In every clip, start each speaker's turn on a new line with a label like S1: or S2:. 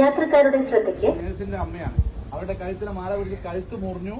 S1: യാത്രക്കാരുടെ ശ്രദ്ധയ്ക്ക്
S2: അമ്മയാണ്. അവരുടെ കഴുത്തിലെ മാല പിടിച്ച് കഴുത്ത് മുറിഞ്ഞു.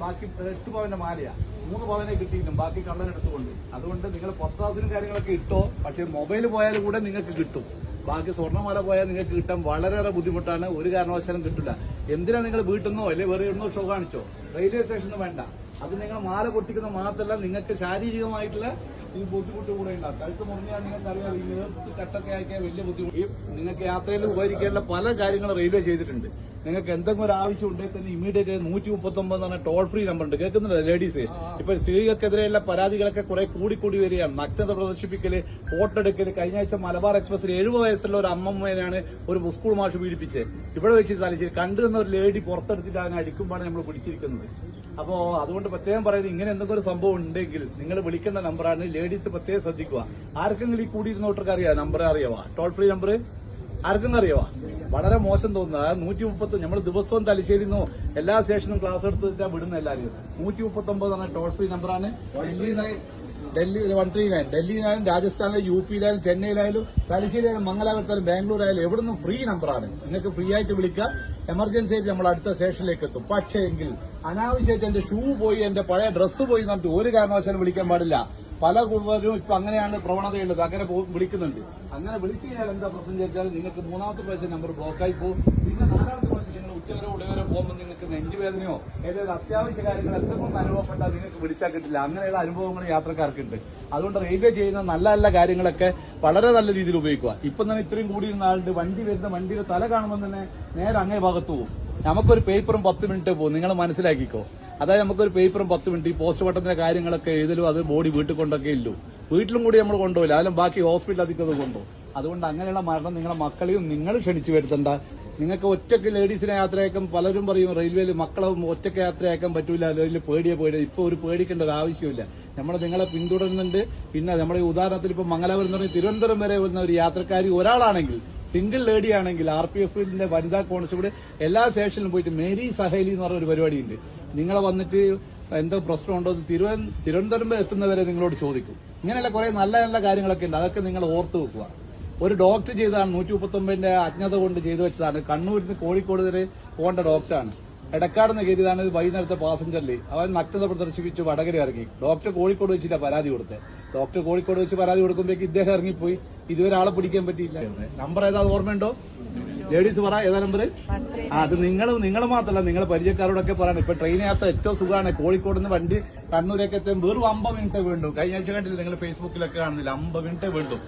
S2: ബാക്കി എട്ട് പവന്റെ മാലയാ. മൂന്ന് പവനെ കിട്ടിയിട്ടും ബാക്കി കള്ളൻ എടുത്തുകൊണ്ട്. അതുകൊണ്ട് നിങ്ങൾ പത്താമതിനും കാര്യങ്ങളൊക്കെ ഇട്ടോ. പക്ഷെ മൊബൈൽ പോയാൽ കൂടെ നിങ്ങൾക്ക് കിട്ടും. ബാക്കി സ്വർണമാല പോയാൽ നിങ്ങൾക്ക് കിട്ടാൻ വളരെയേറെ ബുദ്ധിമുട്ടാണ്. ഒരു കാരണവശാലും കിട്ടില്ല. എന്തിനാണ് നിങ്ങൾ വീട്ടിൽ നിന്നോ അല്ലെ വേറെ എവിടുന്നോ ഷോ കാണിച്ചോ? റെയിൽവേ സ്റ്റേഷനിൽ വേണ്ട. അത് നിങ്ങൾ മാല പൊട്ടിക്കുന്ന മാത്രമല്ല നിങ്ങൾക്ക് ശാരീരികമായിട്ടുള്ള ഈ ബുദ്ധിമുട്ട് കൂടെ ഉണ്ടാവും. കഴുത്ത് മുറിഞ്ഞാൽ നിങ്ങൾക്ക് അറിയാം ഈ നേർത്ത് കട്ടൊക്കെ ആക്കിയാൽ വലിയ ബുദ്ധിമുട്ട്. നിങ്ങൾക്ക് യാത്രയിൽ ഉപകരിക്കേണ്ട പല കാര്യങ്ങളും റെയിൽവേ ചെയ്തിട്ടുണ്ട്. നിങ്ങൾക്ക് എന്തെങ്കിലും ഒരു ആവശ്യം ഉണ്ടെങ്കിൽ തന്നെ ഇമീഡിയറ്റ് നൂറ്റി മുപ്പത്തി ഒമ്പത് പറഞ്ഞ ടോൾ ഫ്രീ നമ്പർ ഉണ്ട്. കേൾക്കുന്നില്ല ലേഡീസ് ഇപ്പൊ സ്ത്രീകൾക്കെതിരെയുള്ള പരാതികളൊക്കെ കുറെ കൂടിക്കൂടി വരികയാണ്. നഗ്നത പ്രദർശിപ്പിക്കൽ ഫോട്ടോ എടുക്കൽ. കഴിഞ്ഞ ആഴ്ച മലബാർ എക്സ്പ്രസിൽ എഴുപത് വയസ്സുള്ള ഒരു അമ്മമ്മേനാണ് ഒരു സ്കൂൾ മാഷ് പീഡിപ്പിച്ചത്. ഇവിടെ വെച്ച് തലശ്ശേരി. കണ്ടുവന്ന ഒരു ലേഡി പുറത്തെടുത്തിട്ട് അങ്ങനെ അടിക്കുമ്പോഴാണ് നമ്മൾ പിടിച്ചിരിക്കുന്നത്. അപ്പോ അതുകൊണ്ട് പ്രത്യേകം പറയുന്നത് ഇങ്ങനെ എന്തെങ്കിലും ഒരു സംഭവം ഉണ്ടെങ്കിൽ നിങ്ങൾ വിളിക്കേണ്ട നമ്പറാണ് ലേഡീസ് പ്രത്യേകം ശ്രദ്ധിക്കുക. ആർക്കെങ്കിലും ഈ കൂടിയിരുന്നോട്ടർക്ക് അറിയാം നമ്പർ അറിയാവാ? ടോൾ ഫ്രീ നമ്പർ ആർക്കെങ്കിലും അറിയാവാ? വളരെ മോശം തോന്നുന്നത് അതായത് നൂറ്റി മുപ്പത്തി നമ്മൾ ദിവസവും തലശ്ശേരിന്നോ എല്ലാ സ്റ്റേഷനും ക്ലാസ് എടുത്ത് വിടുന്ന എല്ലാവരും നൂറ്റി മുപ്പത്തി ഒമ്പത് എന്ന ടോൾ ഫ്രീ നമ്പറാണ് Delhi Delhi one three nine ഡൽഹിയിലായാലും രാജസ്ഥാനിലും യു പിയിലായാലും ചെന്നൈയിലായാലും തലശ്ശേരിയായാലും മംഗലാപുരത്തായാലും ബാംഗ്ലൂർ ആയാലും എവിടെ നിന്നും ഫ്രീ നമ്പറാണ് നിങ്ങൾക്ക് ഫ്രീ ആയിട്ട് വിളിക്കാം. എമർജൻസി ആയിട്ട് നമ്മൾ അടുത്ത സ്റ്റേഷനിലേക്ക് എത്തും. പക്ഷേ എങ്കിൽ അനാവശ്യമായിട്ട് എന്റെ ഷൂ പോയി എന്റെ പഴയ ഡ്രസ്സ് പോയി പറഞ്ഞിട്ട് ഒരു കാരണവശാലും വിളിക്കാൻ പാടില്ല. പല കുടുംബരും ഇപ്പൊ അങ്ങനെയാണ് പ്രവണതയുള്ളത്. അങ്ങനെ വിളിക്കുന്നുണ്ട്. അങ്ങനെ വിളിച്ചു കഴിഞ്ഞാൽ എന്താ പ്രശ്നം ചോദിച്ചാൽ നിങ്ങൾക്ക് മൂന്നാമത്തെ പ്രാവശ്യം നമ്പർ ബ്ലോക്കായി പോകും. പിന്നെ നാലാമത്തെ പ്രാവശ്യം നിങ്ങൾ ഉച്ചവരെ ഉടവരെ പോകുമ്പോൾ നിങ്ങൾക്ക് നെഞ്ചുവേദനയോ ഏതെങ്കിലും അത്യാവശ്യ കാര്യങ്ങൾ എന്തെങ്കിലും അനുഭവപ്പെട്ടാൽ നിങ്ങൾക്ക് വിളിച്ചാൽ കിട്ടില്ല. അങ്ങനെയുള്ള അനുഭവങ്ങൾ യാത്രക്കാർക്കുണ്ട്. അതുകൊണ്ട് റെയിൽവേ ചെയ്യുന്ന നല്ല നല്ല കാര്യങ്ങളൊക്കെ വളരെ നല്ല രീതിയിൽ ഉപയോഗിക്കുക. ഇപ്പം തന്നെ ഇത്രയും കൂടിയിരുന്ന ആളുണ്ട്. വണ്ടി വരുന്ന വണ്ടിയുടെ തല കാണുമ്പോൾ തന്നെ നേരെ അങ്ങേ ഭാഗത്ത് പോകും നമുക്കൊരു പേപ്പറും പത്ത് മിനിറ്റ് പോകും. നിങ്ങൾ മനസ്സിലാക്കിക്കോ. അതായത് നമുക്കൊരു പേപ്പറും പത്ത് മിനിറ്റ് ഈ പോസ്റ്റ് പട്ടത്തിന്റെ കാര്യങ്ങളൊക്കെ എഴുതലും അത് ബോഡി വീട്ടിൽ കൊണ്ടൊക്കെ ഇല്ലു. വീട്ടിലും കൂടി നമ്മൾ കൊണ്ടുപോയില്ല അതിലും ബാക്കി ഹോസ്പിറ്റൽ അധികം കൊണ്ടുപോകും. അതുകൊണ്ട് അങ്ങനെയുള്ള മരണം നിങ്ങളുടെ മക്കളെയും നിങ്ങൾ ക്ഷണിച്ചു വരുത്തണ്ട. നിങ്ങൾക്ക് ഒറ്റയ്ക്ക് ലേഡീസിനെ യാത്രയാക്കാൻ പലരും പറയും റെയിൽവേയിൽ മക്കളെ ഒറ്റയ്ക്ക് യാത്രയാക്കാൻ പറ്റൂല അല്ലെങ്കിൽ പേടിയെ പേടിയ ഇപ്പൊ ഒരു പേടിക്കേണ്ട ഒരു ആവശ്യമില്ല നമ്മൾ നിങ്ങളെ പിന്തുടരുന്നുണ്ട്. പിന്നെ നമ്മുടെ ഉദാഹരണത്തിൽ ഇപ്പൊ മംഗലാപുരം എന്ന് പറഞ്ഞാൽ തിരുവനന്തപുരം വരെ വരുന്ന ഒരു യാത്രക്കാരി ഒരാളാണെങ്കിൽ സിംഗിൾ ലേഡി ആണെങ്കിൽ ആർ പി എഫിന്റെ വനിതാ കോൺസ്റ്റബിൾ എല്ലാ സ്റ്റേഷനിലും പോയിട്ട് മേരി സഹേലി എന്ന് പറഞ്ഞ ഒരു പരിപാടിയുണ്ട്. നിങ്ങളെ വന്നിട്ട് എന്തോ പ്രശ്നമുണ്ടോ തിരുവ തിരുവന തിരുവനന്തപുരം എത്തുന്നവരെ നിങ്ങളോട് ചോദിക്കും. ഇങ്ങനെയുള്ള കുറെ നല്ല നല്ല കാര്യങ്ങളൊക്കെ ഉണ്ട്. അതൊക്കെ നിങ്ങൾ ഓർത്ത് വെക്കുക. ഒരു ഡോക്ടർ ചെയ്തതാണ് നൂറ്റി മുപ്പത്തൊമ്പതിന്റെ അജ്ഞത കൊണ്ട് ചെയ്തു വെച്ചതാണ്. കണ്ണൂരിന് കോഴിക്കോട് വരെ പോകേണ്ട ഡോക്ടറാണ് എടക്കാട് നിന്ന് കയറിയതാണ് വൈകുന്നേരത്തെ പാസഞ്ചറിൽ അവൻ നഗ്നത പ്രദർശിപ്പിച്ച് വടകര ഇറങ്ങി. ഡോക്ടർ കോഴിക്കോട് വെച്ചിട്ട് പരാതി കൊടുത്തത് ഡോക്ടർ കോഴിക്കോട് വെച്ച് പരാതി കൊടുക്കുമ്പോഴേക്ക് ഇദ്ദേഹം ഇറങ്ങിപ്പോയി. ഇതുവരെ ആളെ പിടിക്കാൻ പറ്റിയില്ല. നമ്പർ ഏതാ ഓർമ്മയുണ്ടോ? ലേഡീസ് പറ ഏതാ നമ്പർ ആ അത് നിങ്ങൾ നിങ്ങൾ മാത്രമല്ല നിങ്ങളെ പരിചയക്കാരോടൊക്കെ പറയണം. ഇപ്പൊ ട്രെയിൻ യാത്ര ഏറ്റവും സുഖമാണ്. കോഴിക്കോട് നിന്ന് വണ്ടി കണ്ണൂരേക്ക് എത്തും. വെറും അമ്പത് മിനിറ്റ് വേണ്ടു കഴിഞ്ഞ ആഴ്ച കണ്ടില്ല നിങ്ങൾ ഫേസ്ബുക്കിലൊക്കെ കാണുന്നില്ല? അമ്പത് മിനിറ്റ് വേണ്ടു